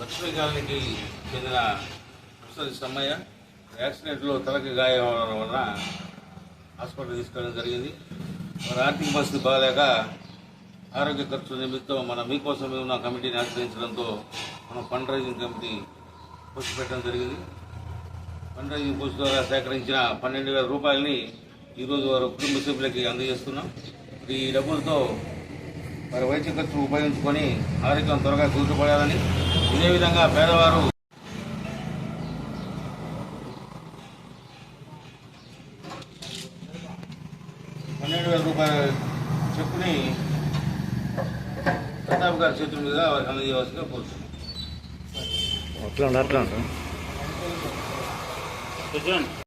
లక్ష్మీ కాలనీకి చెందిన ముసలి సమ్మయ్య యాక్సిడెంట్లో తలకి గాయం అవడం వలన హాస్పిటల్ తీసుకెళ్ళడం జరిగింది. మరి ఆర్థిక పరిస్థితి బాగాలేక ఆరోగ్య ఖర్చు నిమిత్తం మన మీకోసం ఉన్న కమిటీని ఆశ్రయించడంతో మనం ఫండ్ రైజింగ్ కమిటీ పోస్ట్ పెట్టడం జరిగింది. ఫండ్ రైజింగ్ పోస్ట్ ద్వారా సేకరించిన పన్నెండు వేల రూపాయలని ఈరోజు వారు కుటుంబ సభ్యులకి అందజేస్తున్నాం. ఈ డబ్బులతో వారి వైద్య ఖర్చు ఉపయోగించుకొని ఆరోగ్యం త్వరగా కుదుటపడాలని ఇదే విధంగా పేదవారు పన్నెండు వేల రూపాయల చెప్పుని ప్రతాప్ గారి చేతుల మీద వారికి అందజేయవలసిగా కోరుతున్నాం అట్లా అట్లా. కూర్చోండి